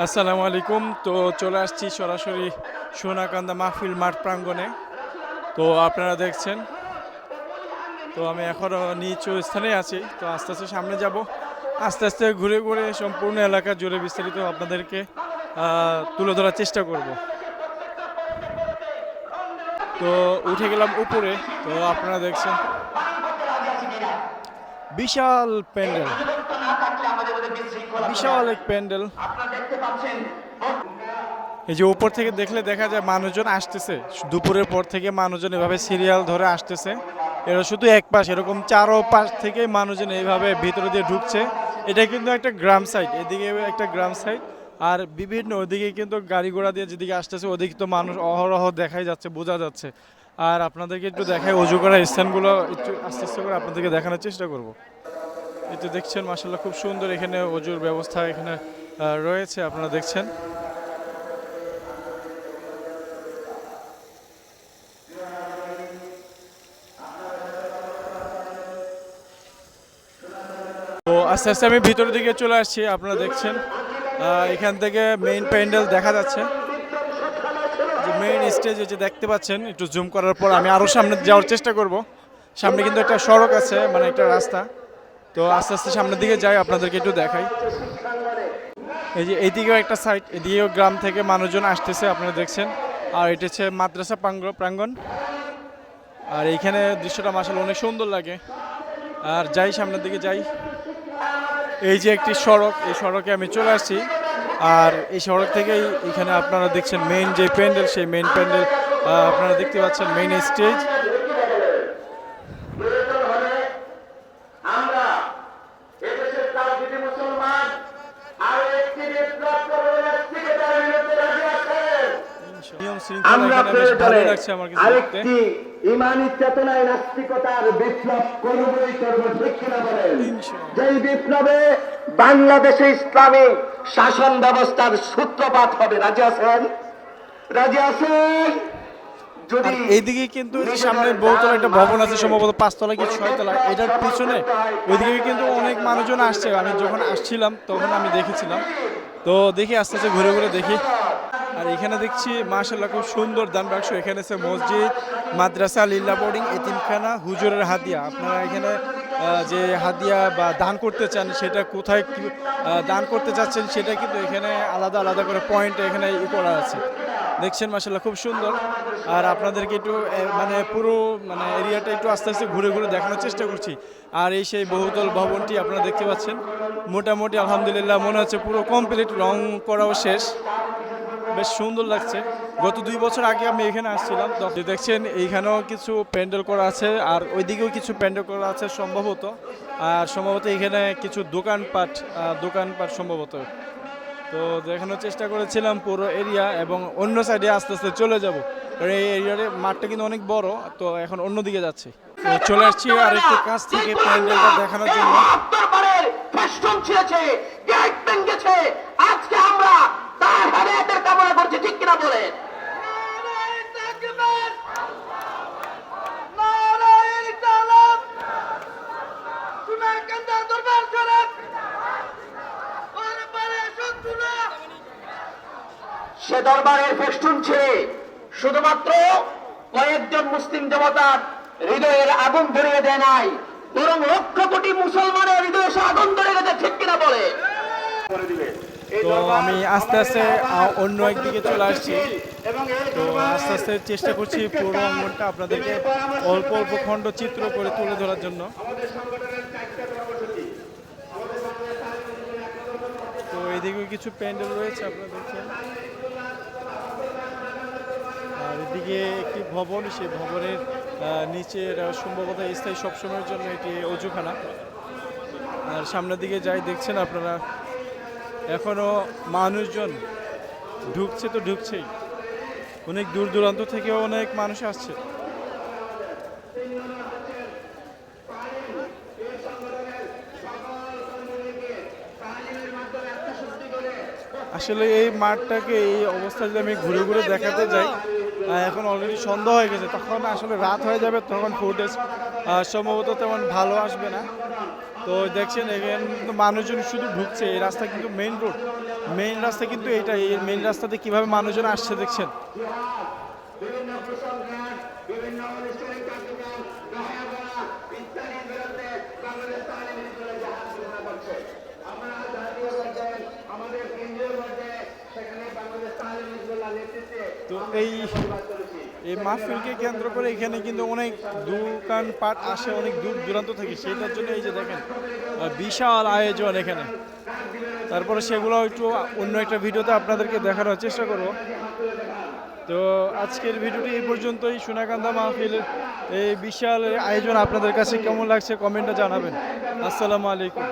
আসসালামু আলাইকুম। তো চলে আসছি সরাসরি সোনাকান্দা মাহফিল মাঠ প্রাঙ্গণে। তো আপনারা দেখছেন, তো আমি এখনও নিচু স্থানে আছি। তো আস্তে আস্তে সামনে যাব। আস্তে আস্তে ঘুরে ঘুরে সম্পূর্ণ এলাকা জুড়ে বিস্তারিত আপনাদেরকে তুলে ধরার চেষ্টা করব। তো উঠে গেলাম উপরে। তো আপনারা দেখছেন, বিশাল প্যান্ডেল। বিশাল এক প্যান্ডেল। এই যে উপর থেকে দেখলে দেখা যায় মানুষজন আসতেছে। দুপুরের পর থেকে মানুষজন এভাবে সিরিয়াল ধরে আসতেছে। এটা শুধু এক পাশ এরকম চারো পাশ থেকে মানুষজন এইভাবে ভিতরে দিয়ে ঢুকছে। এটা কিন্তু একটা গ্রাম সাইড এদিকে একটা গ্রাম সাইড আর বিভিন্ন ওদিকে কিন্তু গাড়ি ঘোড়া দিয়ে যেদিকে আসতেছে ওদিকে তো মানুষ অহরহ দেখাই যাচ্ছে বোঝা যাচ্ছে। আর আপনাদেরকে একটু দেখাই অজু করা স্থানগুলো একটু আস্তে আস্তে করে আপনাদেরকে দেখানোর চেষ্টা করব। তো দেখছেন মাসাল্লাহ খুব সুন্দর এখানে অজুর ব্যবস্থা এখানে রয়েছে, আপনারা দেখছেন। তো আস্তে আস্তে আমি ভিতরের দিকে চলে আসছি, আপনারা দেখছেন। এখান থেকে মেইন প্যান্ডেল দেখা যাচ্ছে। যে মেইন স্টেজ যে দেখতে পাচ্ছেন, একটু জুম করার পর আমি আরও সামনে যাওয়ার চেষ্টা করব। সামনে কিন্তু একটা সড়ক আছে মানে একটা রাস্তা। তো আস্তে আস্তে সামনের দিকে যাই, আপনাদেরকে একটু দেখাই। এই যে এইদিকেও একটা সাইড এদিকেও গ্রাম থেকে মানুষজন আসতেছে, আপনারা দেখছেন। আর এটা হচ্ছে মাদ্রাসা প্রাঙ্গ- প্রাঙ্গণ। আর এইখানে দৃশ্যটা মাসাল অনেক সুন্দর লাগে। আর যাই সামনের দিকে যাই। এই যে একটি সড়ক, এই সড়কে আমি চলে আসছি। আর এই সড়ক থেকেই এখানে আপনারা দেখছেন মেইন যে প্যান্ডেল, সেই মেইন প্যান্ডেল আপনারা দেখতে পাচ্ছেন মেইন স্টেজ আমরা এদেশের তাওহিদি মুসলমান আর একটি বিপ্লব করে যাচ্ছি এটার বিরুদ্ধে রাজি আছেন নিয়ম শৃঙ্খলা আমরা প্রয়োজনে আরেকটি ইমানি চেতনায় নাস্তিকতার বিপ্লব করবই করব ঠিক কিনা বলেন? যেই বিপ্লবে বাংলাদেশে ইসলামী শাসন ব্যবস্থার সূত্রপাত হবে রাজি আছেন? রাজি আছেন? এইদিকে কিন্তু সামনে বহুতলা একটা ভবন আছে সম্ভবত পাঁচতলা কি ছয়তলা এটার পিছনে ওইদিকে কিন্তু অনেক মানুষজন আসছে। আমি যখন আসছিলাম তখন আমি দেখেছিলাম। তো দেখি আস্তে আস্তে ঘুরে ঘুরে দেখি। আর এখানে দেখছি মাশাল্লাহ খুব সুন্দর দান বাক্স। এখানে আছে মসজিদ, মাদ্রাসা লিল্লা বোর্ডিং, এতিমখানা, হুজুরের হাদিয়া আপনারা এখানে যে হাদিয়া বা দান করতে চান, সেটা কোথায় দান করতে চাচ্ছেন, সেটা কিন্তু এখানে আলাদা আলাদা করে পয়েন্ট এখানে ই করা আছে। দেখছেন মাসাল্লাহ খুব সুন্দর। আর আপনাদেরকে একটু মানে পুরো মানে এরিয়াটা একটু আস্তে আস্তে ঘুরে ঘুরে দেখানোর চেষ্টা করছি। আর এই সেই বহুতল ভবনটি আপনারা দেখতে পাচ্ছেন। মোটামুটি, আলহামদুলিল্লাহ, মনে হচ্ছে পুরো কমপ্লিট রং করাও শেষ। বেশ সুন্দর লাগছে। গত দুই বছর আগে আমি এখানে আসছিলাম। তো দেখছেন, এইখানেও কিছু প্যান্ডেল করা আছে, আর ওইদিকেও কিছু প্যান্ডেল করা আছে সম্ভবত। আর সম্ভবত এখানে কিছু দোকানপাট দোকানপাট সম্ভবত। তো দেখানোর চেষ্টা করেছিলাম পুরো এরিয়া এবং অন্য সাইডে আস্তে আস্তে চলে যাব। কারণ এই এরিয়ার মাঠটা কিন্তু অনেক বড়, তো এখন অন্যদিকে যাচ্ছে। চলে আসছি আর একটু কাছ থেকে প্যান্ডেলটা দেখানোর জন্য। আজকে আমরা হেদায়েতের কামনা করছি, ঠিক কিনা বলেন? সে দরবারের ফেস্টুন ছেড়ে শুধুমাত্র কয়েকজন মুসলিম দেবতার হৃদয়ের আগুন ধরিয়ে দেয় নাই, বরং লক্ষ কোটি মুসলমানের হৃদয়ে সে আগুন ধরে গেছে ঠিক কিনা বলে তো আমি আস্তে আস্তে অন্য একদিকে চলে আসছি। তো আস্তে আস্তে চেষ্টা করছি পুরো অঙ্গনটা আপনাদেরকে অল্প অল্প খণ্ড চিত্র করে তুলে ধরার জন্য। তো এদিকে কিছু প্যান্ডেল রয়েছে আপনারা দেখছেন। আর এদিকে একটি ভবন সেই ভবনের নিচে সম্ভবত স্থায়ী সবসময়ের জন্য এটি অজুখানা। আর সামনের দিকে যাই দেখছেন আপনারা এখনও মানুষজন ঢুকছে তো ঢুকছেই। অনেক দূর দূরান্ত থেকেও অনেক মানুষ আসছে। আসলে এই মাঠটাকে, এই অবস্থা যদি আমি ঘুরে ঘুরে দেখাতে যাই এখন অলরেডি সন্ধ্যা হয়ে গেছে। তখন আসলে রাত হয়ে যাবে, তখন ফুটেজ সম্ভবত তেমন ভালো আসবে না। তো দেখছেন এখানে কিন্তু মানুষজন শুধু ঢুকছে। এই রাস্তা কিন্তু মেইন রোড মেইন রাস্তা কিন্তু এইটা এই মেইন রাস্তাতে কীভাবে মানুষজন আসছে দেখছেন? বিভিন্ন এই এই মাহফিলকে কেন্দ্র করে এখানে কিন্তু অনেক দোকানপাট আসে, অনেক দূর দূরান্ত থেকে। সেটার জন্য এই যে দেখেন বিশাল আয়োজন এখানে। তারপরে সেগুলো একটু অন্য একটা ভিডিওতে আপনাদেরকে দেখানোর চেষ্টা করব। তো আজকের ভিডিওটি এই পর্যন্তই। সোনাকান্দা মাহফিলের এই বিশাল আয়োজন আপনাদের কাছে কেমন লাগছে কমেন্টটা জানাবেন। আসসালামু আলাইকুম।